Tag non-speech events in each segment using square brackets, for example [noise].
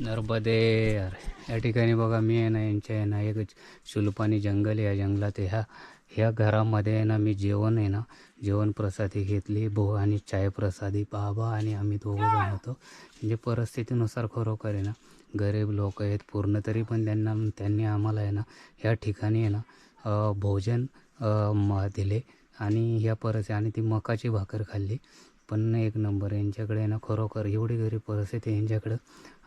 नर्मदे यार. या ठिकाणी बघा मी आहे ना यांच्या आहे ना एक शुलपानी जंगल या जंगलात ह्या ह्या घरामध्ये आहे ना मी जेवण आहे ना जेवण प्रसादी घेतली. भो आणि चाय प्रसादी बाबा आणि आम्ही दोघं जण होतो. म्हणजे परिस्थितीनुसार खरोखर आहे ना गरीब लोक आहेत. पूर्ण तरी पण त्यांना त्यांनी आम्हाला आहे ना ह्या ठिकाणी आहे ना भोजन म दिले. आणि ह्या परस आणि ती मकाची भाकर खाल्ली. पण एक नंबर यांच्याकडे ना खरोखर एवढी गरीब परिस्थिती यांच्याकडं.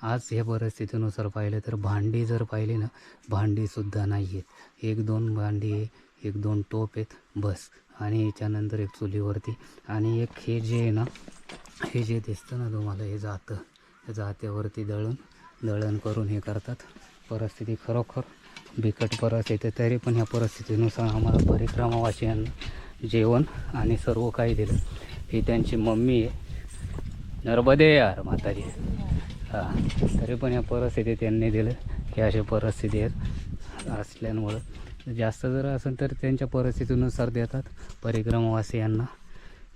आज ह्या परिस्थितीनुसार पाहिलं तर भांडी जर पाहिली ना भांडीसुद्धा नाही आहेत एक दोन भांडी आहे एक दोन टोप आहेत बस. आणि याच्यानंतर एक चुलीवरती. आणि एक हे जे आहे ना हे जे दिसतं ना तुम्हाला हे जातं. या जात्यावरती दळण दळण करून हे करतात. परिस्थिती खरोखर बिकट परिस्थिती तरी पण ह्या परिस्थितीनुसार आम्हाला परिक्रमावासियांना जेवण आणि सर्व काही दिलं. ही त्यांची मम्मी आहे. नर्मदे यार म्हातारी. हां तरी पण या परिस्थिती त्यांनी दिलं की अशा परिस्थिती आहेत असल्यामुळं जास्त जर असेल तर त्यांच्या परिस्थितीनुसार देतात परिक्रमवासियांना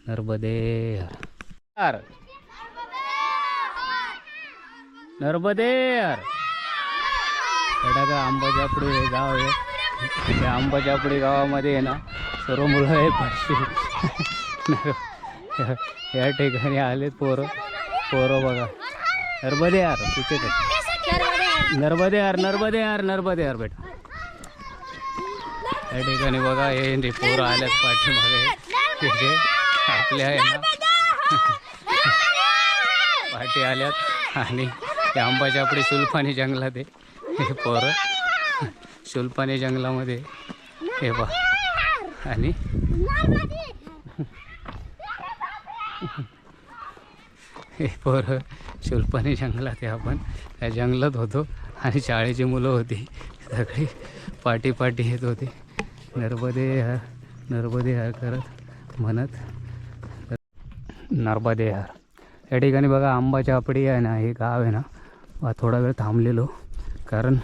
नर्मदे यार. नर्मदे यार. का आंबाजापडी हे गाव आहे. त्या आंबाजापडी गावामध्ये आहे ना सर्व मुलं आहे पाचशे या ठिकाणी आलेत पोरं. पोरं बघा. नर्मदे यार तिथे नर्मदे यार नर्मदे यार नर्मदे यार बेटा. या ठिकाणी बघा हे पोरं आल्यात पाठीमागे. तिथे आपल्या आहे ना पाठी आल्यात आणि ते आंबाच्या आपली जंगलात आहे. हे पोरं. शुल्पानी जंगलामध्ये हे बघा. आणि हे पोरं शुल्पानी जंगलात आहे. आपण त्या जंगलात होतो आणि शाळेची मुलं होती. सगळी पाठी पाठी येत होती. नर्मदे हर नर्मदे हर करत म्हणत. नर्मदे हर. या ठिकाणी बघा आंबाच्या आपडी आहे ना हे गाव आहे ना. थोडा वेळ थांबलेलो. कारण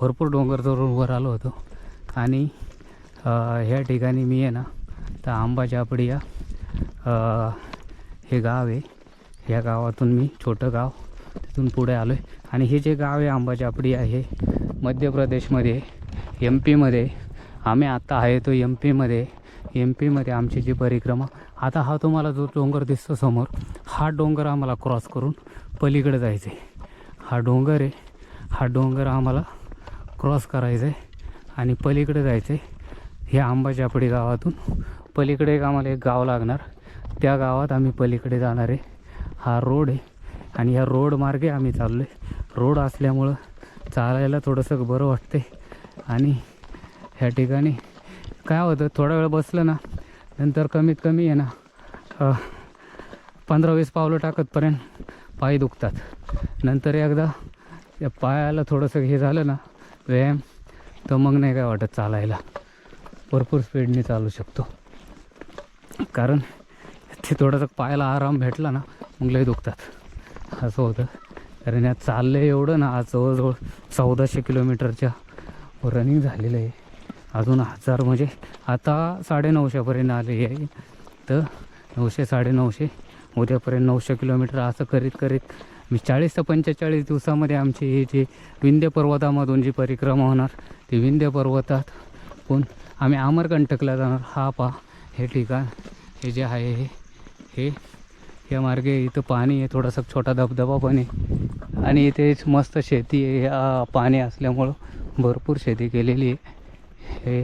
भरपूर डोंगर चढून वर आलो होतो. आणि ह्या ठिकाणी मी आहे ना तर आंबाच्या आपडी या हे गाव आहे. ह्या गावातून मी छोटं गाव तिथून पुढे आलो आहे आणि हे जे गाव आहे आंबाच्या आहे मध्य प्रदेशमध्ये एम पीमध्ये आम्ही आत्ता आहे तो एम पीमध्ये एम पीमध्ये आमची जी परिक्रमा आता हा तुम्हाला जो डोंगर दिसतो समोर हा डोंगर आम्हाला क्रॉस करून पलीकडे जायचं आहे हा डोंगर आहे. हा डोंगर आम्हाला क्रॉस करायचा आहे आणि पलीकडे जायचं आहे हे आंबाजापडी गावातून पलीकडे एक आम्हाला एक गाव लागणार. त्या गावात आम्ही पलीकडे जाणार आहे. हा रोड आहे आणि ह्या रोड मार्गे आम्ही चाललो आहे रोड असल्यामुळं चालायला थोडंसं बरं वाटते आणि ह्या ठिकाणी काय होतं थोडा वेळ बसलं ना नंतर कमीत कमी आहे ना पंधरा वीस पावलं टाकतपर्यंत पाय दुखतात. नंतर एकदा या पायाला थोडंसं हे झालं ना व्यायाम तर मग नाही काय वाटत चालायला. भरपूर स्पीडने चालू शकतो. कारण ते थोडंसं पायाला आराम भेटला ना मग लय दुखतात. असं होतं. कारण यात चाललं एवढं ना आज जवळजवळ चौदाशे किलोमीटरच्या रनिंग झालेलं आहे. अजून हजार म्हणजे आता साडेनऊशेपर्यंत आले आहे. तर नऊशे साडेनऊशे उद्यापर्यंत नऊशे किलोमीटर असं करीत करीत मी चाळीस ते पंचेचाळीस दिवसामध्ये आमची ही जी विंध्य पर्वतामधून जी परिक्रमा होणार ती विंध्य पर्वतात पण आम्ही अमरकंटकला जाणार. हा पा हे ठिकाण हे जे आहे हे हे या मार्गे इथं पाणी आहे थोडासा छोटा धबधबा पण आहे. आणि इथेच मस्त शेती आहे. या पाणी असल्यामुळं भरपूर शेती केलेली आहे. हे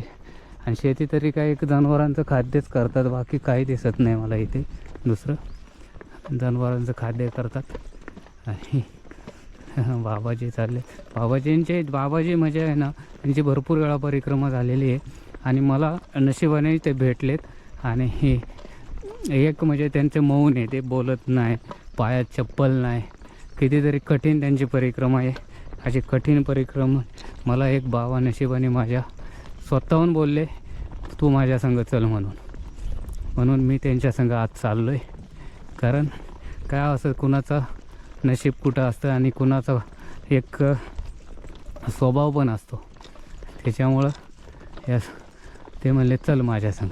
आणि शेती तरी काय एक जनावरांचं खाद्यच करतात. बाकी काही दिसत नाही मला इथे. दुसरं जनावरांचं खाद्य करतात. आणि [laughs] बाबाजी चालले. बाबाजींचे बाबाजी म्हणजे आहे ना त्यांची भरपूर वेळा परिक्रमा झालेली आहे. आणि मला नशिबाने ते भेटलेत. आणि हे एक म्हणजे त्यांचं मौन आहे ते बोलत नाही पायात चप्पल नाही. कितीतरी कठीण त्यांची परिक्रमा आहे. अशी कठीण परिक्रमा मला एक बाबा नशिबाने माझ्या स्वतःहून बोलले तू माझ्या संग चल म्हणून. म्हणून मी त्यांच्या संग आज चाललो आहे कारण काय असं कुणाचा नशीब कुठं असतं आणि कुणाचा एक स्वभाव पण असतो. त्याच्यामुळं या ते म्हणले चल माझ्या संग.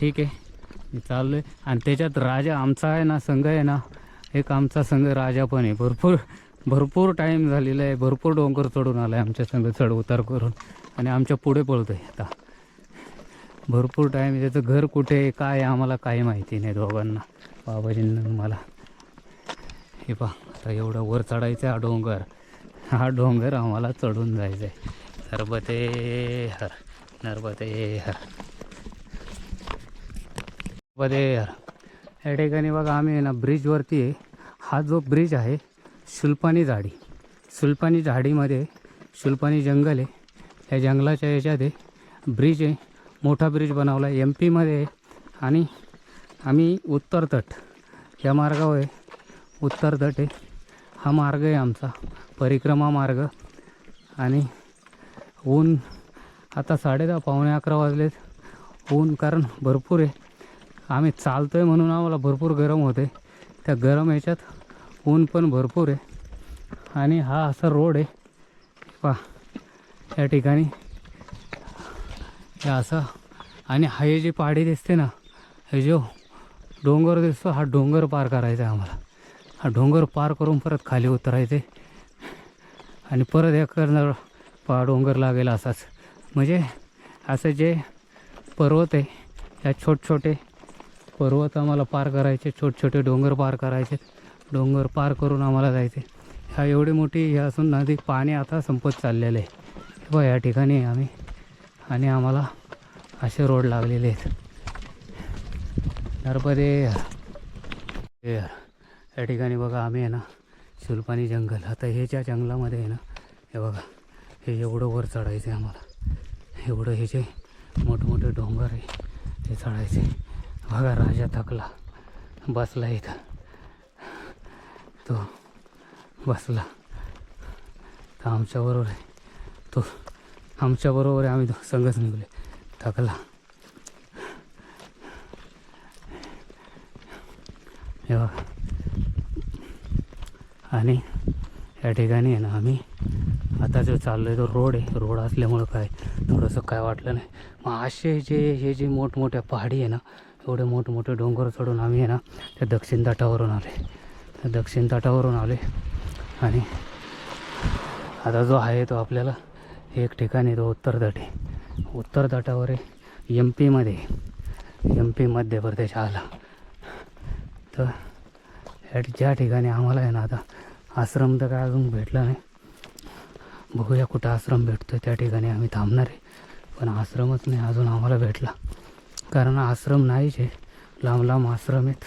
ठीक आहे. चाललं आहे आणि त्याच्यात राजा आमचा आहे ना संघ आहे ना एक आमचा संघ राजा पण आहे. भरपूर भरपूर टाईम झालेला आहे. भरपूर डोंगर चढून आला आहे आमच्या संघ चढ उतार करून. आणि आमच्या पुढे पळतो आहे आता. भरपूर टाईम त्याचं घर कुठे आहे काय आम्हाला काही माहिती नाही दोघांना. बाबाजींना मला. हे पहा आता एवढं वर चढायचं आहे हा डोंगर. हा डोंगर आम्हाला चढून जायचं आहे नर्मदे हर नर्बते हर. बरे. यार या ठिकाणी बघा आम्ही आहे ना ब्रिजवरती आहे. हा जो ब्रिज आहे शुल्पानी झाडी. शुल्पानी झाडीमध्ये शुल्पानी जंगल आहे. या जंगलाच्या याच्यात आहे ब्रिज आहे. मोठा ब्रिज बनवला आहे. एम पीमध्ये आहे. आणि आम्ही उत्तर तट या मार्गावर आहे. उत्तर तट आहे. हा मार्ग आहे आमचा परिक्रमा मार्ग. आणि ऊन आता साडेदहा पावणे अकरा वाजलेत. ऊन कारण भरपूर आहे. आम्ही चालतो आहे म्हणून आम्हाला भरपूर गरम होते. त्या गरम याच्यात ऊन पण भरपूर आहे. आणि हा असा रोड आहे. पा या ठिकाणी. हे असा. आणि हा हे जी पहाडी दिसते ना हे जो डोंगर दिसतो हा डोंगर पार करायचा आहे आम्हाला. हा डोंगर पार करून परत खाली उतरायचे. आणि परत एखादा पा डोंगर लागेल असाच. म्हणजे असं जे पर्वत आहे या छोटे छोटे पर्वत आम्हाला पार करायचे छोटे छोटे डोंगर पार करायचे. डोंगर पार करून आम्हाला जायचे. ह्या एवढी मोठी हे असून नदी पाणी आता संपत चाललेलं आहे. बघा या ठिकाणी आम्ही आणि आम्हाला असे रोड लागलेले आहेत. नर्मदे हे या ठिकाणी बघा आम्ही आहे ना शुल्पानी जंगल. आता हे ज्या जंगलामध्ये आहे ना हे बघा हे एवढं वर चढायचं आहे आम्हाला. एवढं हे जे मोठमोठे डोंगर आहे ते चढायचे बघा राजा थकला. बसला इथं. तो बसला. तर आमच्याबरोबर आहे. तो आमच्याबरोबर आहे. आम्ही दो- संघच निघले थकला. हे बघा. आणि या ठिकाणी आहे ना आम्ही आता जो चाललो आहे तो रोड आहे. रोड असल्यामुळं काय थोडंसं काय वाटलं नाही. मग असे जे हे जे मोठमोठ्या पहाडी आहे ना एवढे मोठमोठे डोंगर चढून आम्ही आहे ना त्या दक्षिण तटावरून आले त्या दक्षिण तटावरून आले आणि आता जो आहे तो आपल्याला एक ठिकाणी तो उत्तर तट आहे. उत्तर तटावर आहे एम पीमध्ये एम पी मध्य प्रदेश आला. तर ज्या ठिकाणी आम्हाला आहे ना आता आश्रम तर काय अजून भेटला नाही. बघूया कुठं आश्रम भेटतो त्या ठिकाणी आम्ही थांबणार आहे. पण आश्रमच नाही अजून आम्हाला भेटला. कारण आश्रम नाहीच आहे. लांब लांब आश्रम आहेत.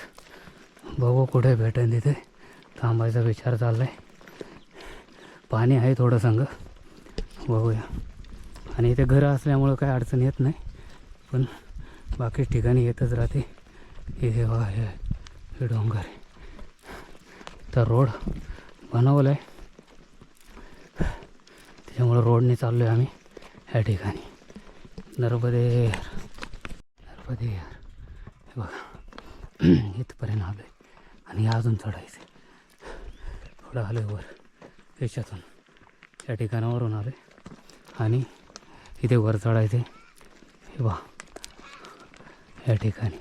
बघू कुठे भेटेल तिथे. थांबायचा विचार चालला आहे पाणी आहे थोडं संग बघूया. आणि इथे घरं असल्यामुळं काही अडचण येत नाही. पण बाकी ठिकाणी येतच राहते. इथे बघा हे हे डोंगर आहे. तर रोड बनवलं आहे त्याच्यामुळं रोडने चाललो आहे आम्ही. ह्या ठिकाणी. नर्मदे. नर्मदे हे बघा. इथपर्यंत आलो आहे आणि अजून चढायचं आहे थोडं आलो आहे वर. याच्यातून या ठिकाणावरून आलो आहे आणि इथे वर चढायचे हे बा या ठिकाणी.